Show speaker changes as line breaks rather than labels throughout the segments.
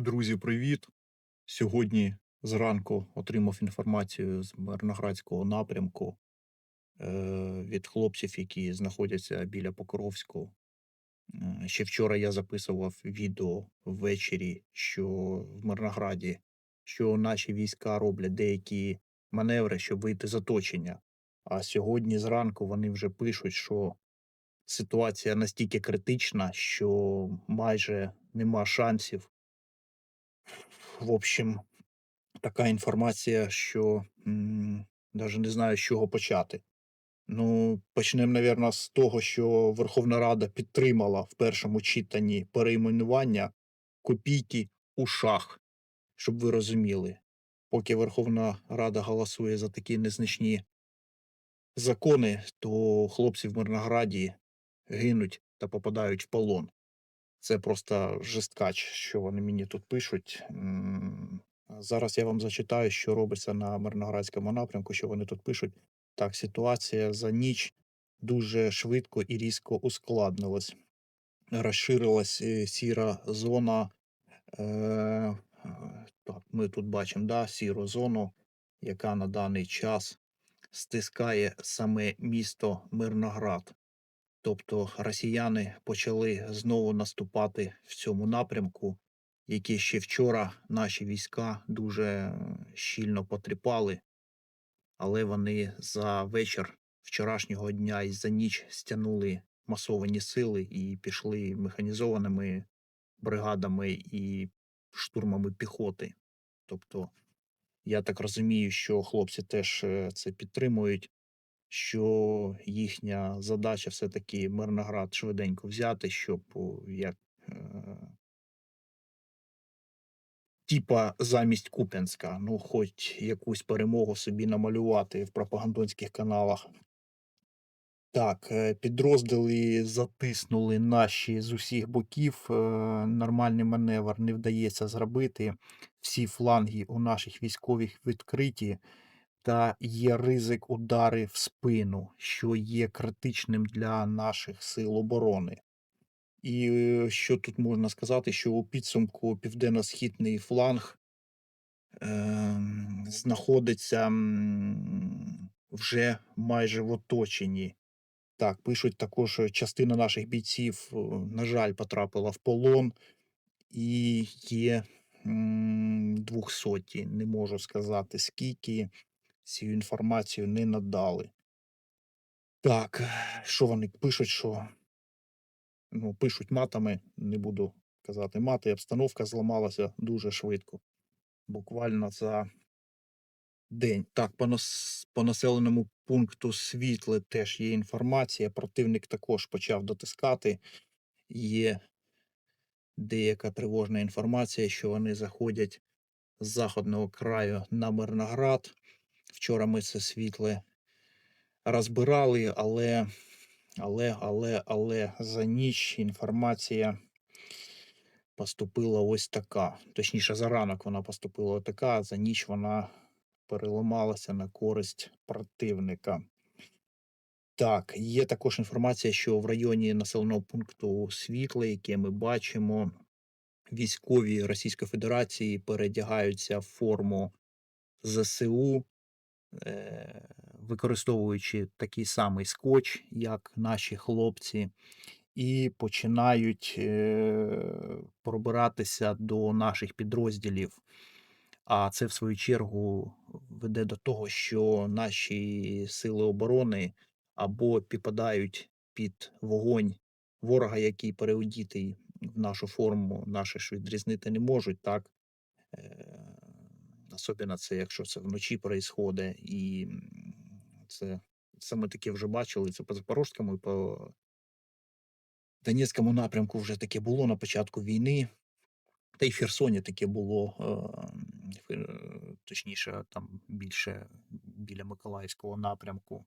Друзі, привіт! Сьогодні зранку отримав інформацію з Мирноградського напрямку е, від хлопців, які знаходяться біля Покровську. Е, Ще вчора я записував відео ввечері, що в Мирнограді, що наші війська роблять деякі маневри, щоб вийти з оточення. А сьогодні зранку вони вже пишуть, що ситуація настільки критична, що майже нема шансів. В общем, така інформація, що навіть не знаю, з чого почати. Ну, почнемо, мабуть, з того, що Верховна Рада підтримала в першому читанні перейменування копійки у шах, щоб ви розуміли. Поки Верховна Рада голосує за такі незначні закони, то хлопці в Мирнограді гинуть та попадають в полон. Це просто жесткач, що вони мені тут пишуть. Зараз я вам зачитаю, що робиться на Мирноградському напрямку, що вони тут пишуть. Так, ситуація за ніч дуже швидко і різко ускладнилась. Розширилась е, сіра зона. Е, так, ми тут бачимо да, сіру зону, яка на даний час стискає саме місто Мирноград. Тобто росіяни почали знову наступати в цьому напрямку, який ще вчора наші війська дуже щільно потріпали, але вони за вечір вчорашнього дня і за ніч стягнули масовані сили і пішли механізованими бригадами і штурмами піхоти. Тобто, я так розумію, що хлопці теж е, це підтримують що їхня задача все-таки Мирноград швиденько взяти, щоб як е, типа замість Куп'янська, ну, хоч якусь перемогу собі намалювати в пропагандонських каналах. Так, е, підрозділи затиснули наші з усіх боків. е, Нормальний маневр не вдається зробити. Всі фланги у наших військових відкриті та є ризик удари в спину, що є критичним для наших сил оборони. І е, що тут можна сказати, що у підсумку південно-східний фланг ем, знаходиться вже майже в оточенні. Так, пишуть також, що частина наших бійців, на жаль, потрапила в полон і є двохсоті. Не можу сказати скільки цю інформацію не надали. Так, що вони пишуть, що ну, пишуть матами, не буду казати мати, обстановка зламалася дуже швидко. Буквально за день. Так, по, нас, по населеному пункту Світле теж є інформація. Противник також почав дотискати. Є деяка тривожна інформація, що вони заходять з заходного краю на Мирноград. Вчора ми це світле розбирали, але, але, але, але за ніч інформація поступила ось така. Точніше, за ранок вона поступила така, а за ніч вона переламалася на користь противника. Так, є також інформація, що в районі населеного пункту Світле, яке ми бачимо, військові Російської Федерації передягаються в форму ЗСУ, використовуючи такий самий скотч, як наші хлопці, і починають е, пробиратися до наших підрозділів. А це, в свою чергу, веде до того, що наші сили оборони або підпадають під вогонь ворога, який переодітий в нашу форму, наші ж відрізнити не можуть, так? Е, Особливо це, якщо це вночі происходить, і м, це саме таке вже бачили. Це по Запорожському і по Донецькому напрямку вже таке було на початку війни. Та й в Херсоні таке було, е, в Хер- точніше, там більше біля Миколаївського напрямку.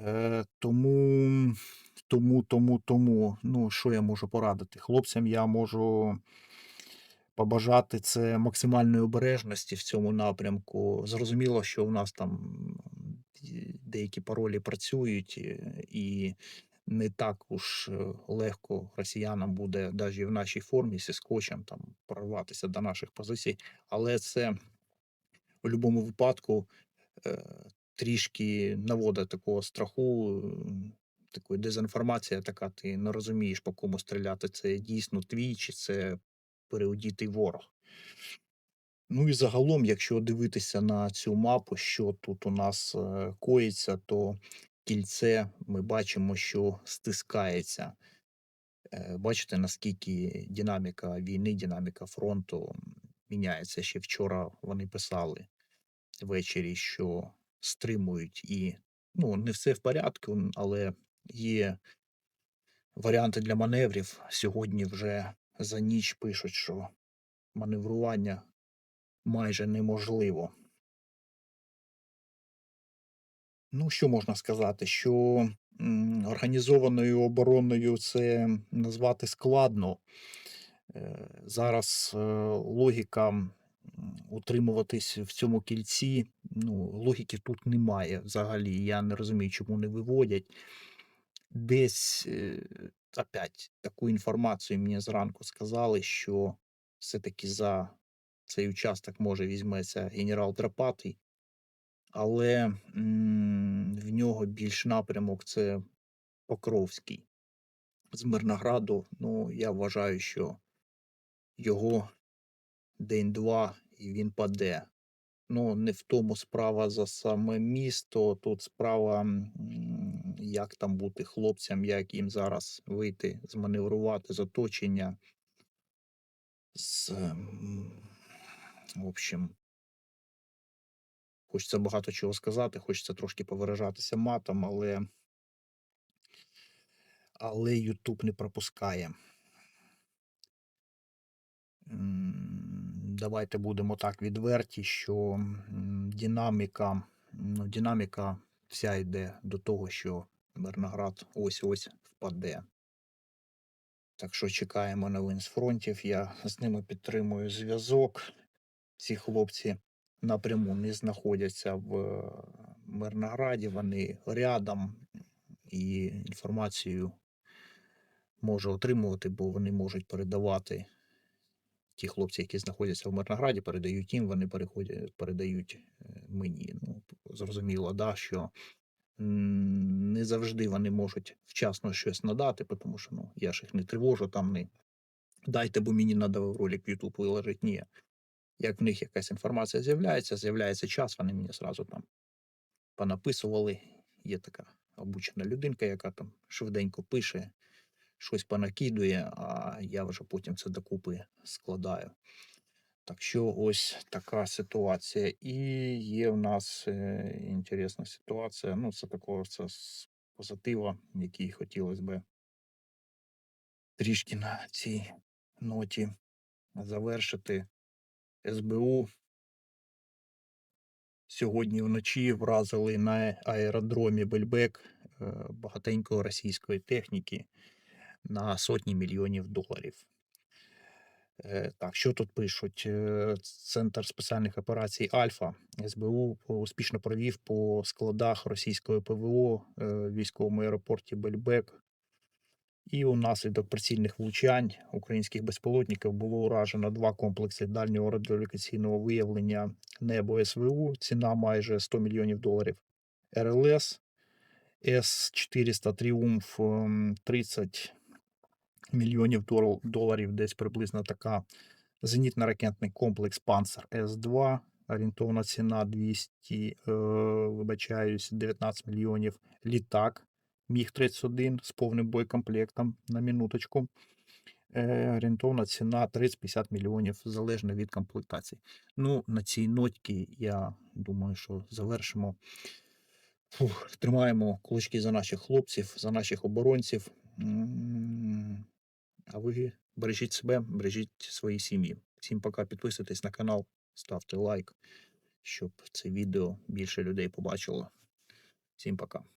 Е, тому, тому, тому, тому, ну, що я можу порадити? Хлопцям я можу побажати це максимальної обережності в цьому напрямку. Зрозуміло, що у нас там деякі паролі працюють, е, і не так уж е, легко росіянам буде навіть в нашій формі зі скотчем там прорватися до наших позицій. Але це в будь-якому випадку е, трішки наводить такого страху, такої дезінформація, така ти не розумієш, по кому стріляти. Це дійсно твій, чи це переодітий ворог. Ну і загалом, якщо дивитися на цю мапу, що тут у нас е, коїться, то кільце ми бачимо, що стискається. Е, Бачите, наскільки динаміка війни, динаміка фронту міняється. Ще вчора вони писали ввечері, що стримують і ну, не все в порядку, але є варіанти для маневрів. Сьогодні вже за ніч пишуть, що маневрування майже неможливо. Ну, що можна сказати? Що організованою обороною це назвати складно. Е, Зараз е, логіка утримуватись в цьому кільці. Ну, логіки тут немає взагалі. Я не розумію, чому не виводять. Десь е, опять таку інформацію мені зранку сказали, що все-таки за цей участок може візьметься генерал Драпатий, але м, в нього більш напрямок це Покровський. З Мирнограду, ну, я вважаю, що його день-два і він паде. Ну, не в тому справа за саме місто, тут справа, як там бути хлопцям, як їм зараз вийти, зманеврувати з оточення. З, в общем, хочеться багато чого сказати, хочеться трошки повиражатися матом, але, але YouTube не пропускає. Давайте будемо так відверті, що динаміка, ну, динаміка вся йде до того, що Мирноград ось-ось впаде. Так що чекаємо новин з фронтів. Я з ними підтримую зв'язок. Ці хлопці напряму не знаходяться в е, Мирнограді, вони рядом і інформацію можу отримувати, бо вони можуть передавати ті хлопці, які знаходяться в Мирнограді, передають їм, вони переходять, передають е, мені. Ну, зрозуміло, да, що не завжди вони можуть вчасно щось надати, тому що ну, я ж їх не тривожу, там не дайте, бо мені надав ролик в YouTube виложить. Ні. Як в них якась інформація з'являється, з'являється час, вони мені зразу там понаписували. Є така обучена людинка, яка там швиденько пише, щось понакидує, а я вже потім це докупи складаю. Так що ось така ситуація. І є в нас е, інтересна ситуація. Ну, це такого це з позитива, який хотілося би трішки на цій ноті завершити. СБУ сьогодні вночі вразили на аеродромі Бельбек е, багатенької російської техніки на сотні мільйонів доларів. Е, Так, що тут пишуть? Е, Центр спеціальних операцій Альфа СБУ успішно провів по складах російської ПВО е, в військовому аеропорті Бельбек. І унаслідок прицільних влучань українських безпілотників було уражено два комплекси дальнього радіолокаційного виявлення небо СВУ, ціна майже 100 мільйонів доларів. РЛС С-400 Тріумф ем, 30 мільйонів доларів, десь приблизно така. Зенітно-ракетний комплекс Панцер С-2, орієнтовна ціна 200, е, вибачаюсь, 19 мільйонів. Літак Міг-31 з повним боєкомплектом на минуточку. Е, орієнтовна ціна 30-50 мільйонів, залежно від комплектації. Ну, на цій нотці я думаю, що завершимо. Фух, тримаємо кулачки за наших хлопців, за наших оборонців. А ви бережіть себе, бережіть свої сім'ї. Всім пока. Підписуйтесь на канал, ставте лайк, щоб це відео більше людей побачило. Всім пока.